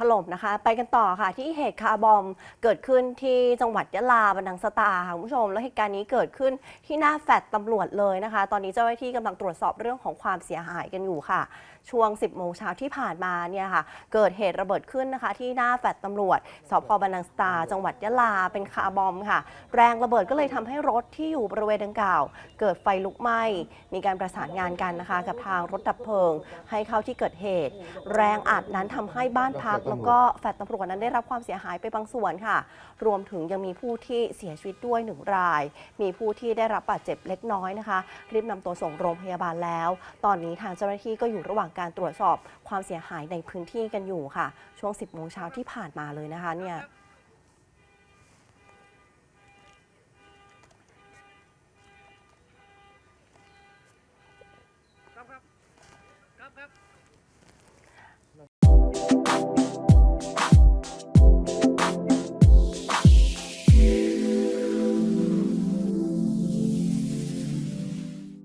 ถล่มนะคะ ไปกันต่อค่ะที่เหตุคาร์บอมเกิดขึ้นที่จังหวัดยะลาบันดังสตาค่ะคุณผู้ชม แล้วเหตุการณ์นี้เกิดขึ้นที่หน้าแฟลตตำรวจเลยนะคะ ตอนนี้เจ้าหน้าที่กำลังตรวจสอบเรื่องของความเสียหายกันอยู่ค่ะ ช่วง 10 โมงเช้าที่ผ่านมาเนี่ยค่ะ เกิดเหตุระเบิดขึ้นนะคะ ที่หน้าแฟลตตำรวจสพบันดังสตา จังหวัดยะลาเป็นคาร์บอมค่ะ แรงระเบิดก็เลยทำให้รถที่อยู่บริเวณดังกล่าว เกิดไฟลุกไหม้มีการประสานงานกันนะคะ กับทางรถดับเพลิง ให้เข้าที่เกิดเหตุ แรงอัดนั้นทำให้บ้านพักแล้วก็แฟลตตำรวจนั้นได้รับความเสียหายไปบางส่วนค่ะ รวมถึงยังมีผู้ที่เสียชีวิตด้วยหนึ่งราย มีผู้ที่ได้รับบาดเจ็บเล็กน้อยนะคะรีบนำตัวส่งโรงพยาบาลแล้ว ตอนนี้ทางเจ้าหน้าที่ก็อยู่ระหว่างการตรวจสอบความเสียหายในพื้นที่กันอยู่ค่ะ ช่วง 10โมงเช้าที่ผ่านมาเลยนะคะเนี่ยครับครับครับครับ